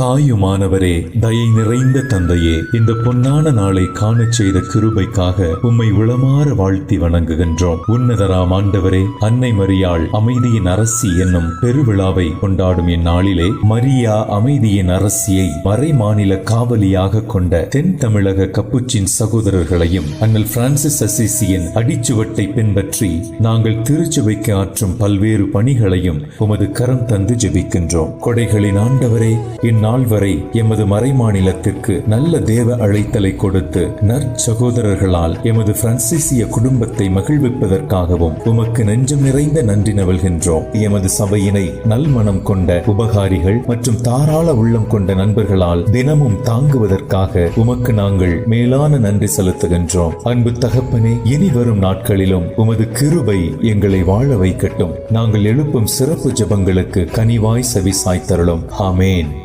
தாயுமானவரே தயை நிறைந்த தந்தையே இந்த பொன்னான நாளை காணச் செய்த கிருபைக்காக உம்மை உளமாற வாழ்த்தி வணங்குகின்றோம். உன்னதராம் ஆண்டவரே அன்னை மரியாள் அமைதியின் அரசி என்னும் பெருவிழாவை கொண்டாடும் இந்நாளிலே மரியா அமைதியின் அரசியை மறைமாநில காவலியாக கொண்ட தென் தமிழக கப்புச்சின் சகோதரர்களையும் அண்ணல் பிரான்சிஸ் அசிசியின் அடிச்சுவட்டை பின்பற்றி நாங்கள் திருச்சுவைக்கு ஆற்றும் பல்வேறு பணிகளையும் உமது கரம் தந்து ஜெபிக்கின்றோம். கொடைகளின் ஆண்டவரே இந்நாள் வரை எமது மறைமாநிலத்திற்கு நல்ல தேவ அழைத்தலை கொடுத்து நற்சகோதரர்களால் எமது பிரான்சிசிய குடும்பத்தை மகிழ்விப்பதற்காகவும் உமக்கு நெஞ்சம் நிறைந்த நன்றி நவல்கின்றோம் எமது சபையினை நல்மனம் கொண்ட உபகாரிகள் மற்றும் தாராள உள்ளம் கொண்ட நண்பர்களால் தினமும் தாங்குவதற்காக உமக்கு நாங்கள் மேலான நன்றி செலுத்துகின்றோம். அன்பு தகப்பனே இனி வரும் நாட்களிலும் உமது கிருபை எங்களை வாழ வைக்கட்டும். நாங்கள் எழுப்பும் சிறப்பு ஜெபங்களுக்கு கனிவாய் செவி சாய்த்தருளும் ஆமேன்.